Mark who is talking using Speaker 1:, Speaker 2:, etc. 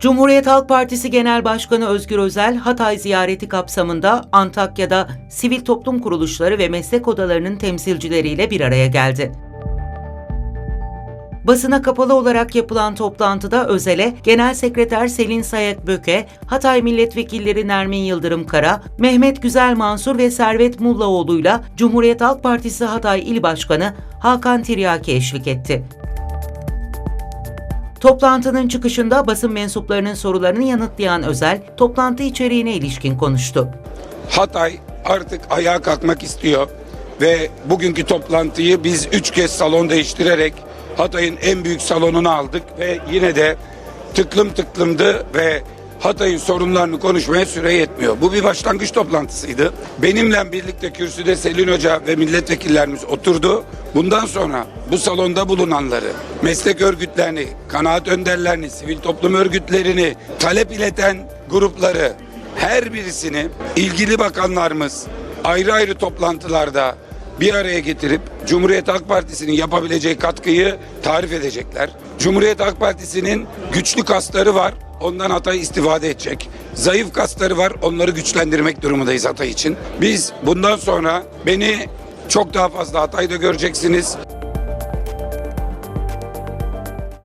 Speaker 1: Cumhuriyet Halk Partisi Genel Başkanı Özgür Özel, Hatay ziyareti kapsamında Antakya'da sivil toplum kuruluşları ve meslek odalarının temsilcileriyle bir araya geldi. Basına kapalı olarak yapılan toplantıda Özel'e Genel Sekreter Selin Sayak Böke, Hatay Milletvekilleri Nermin Yıldırım Kara, Mehmet Güzel Mansur ve Servet Mullaoğlu'yla Cumhuriyet Halk Partisi Hatay İl Başkanı Hakan Tiryaki eşlik etti. Toplantının çıkışında basın mensuplarının sorularını yanıtlayan Özel, toplantı içeriğine ilişkin konuştu.
Speaker 2: Hatay artık ayağa kalkmak istiyor ve bugünkü toplantıyı biz üç kez salon değiştirerek Hatay'ın en büyük salonunu aldık ve yine de tıklım tıklımdı ve Hatay'ın sorunlarını konuşmaya süre yetmiyor. Bu bir başlangıç toplantısıydı. Benimle birlikte kürsüde Selin Hoca ve milletvekillerimiz oturdu. Bundan sonra bu salonda bulunanları, meslek örgütlerini, kanaat önderlerini, sivil toplum örgütlerini, talep ileten grupları, her birisini ilgili bakanlarımız ayrı ayrı toplantılarda bir araya getirip Cumhuriyet Halk Partisi'nin yapabileceği katkıyı tarif edecekler. Cumhuriyet Halk Partisi'nin güçlü kasları var. Ondan Hatay istifade edecek. Zayıf kasları var. Onları güçlendirmek durumundayız Hatay için. Biz bundan sonra beni çok daha fazla Hatay'da göreceksiniz.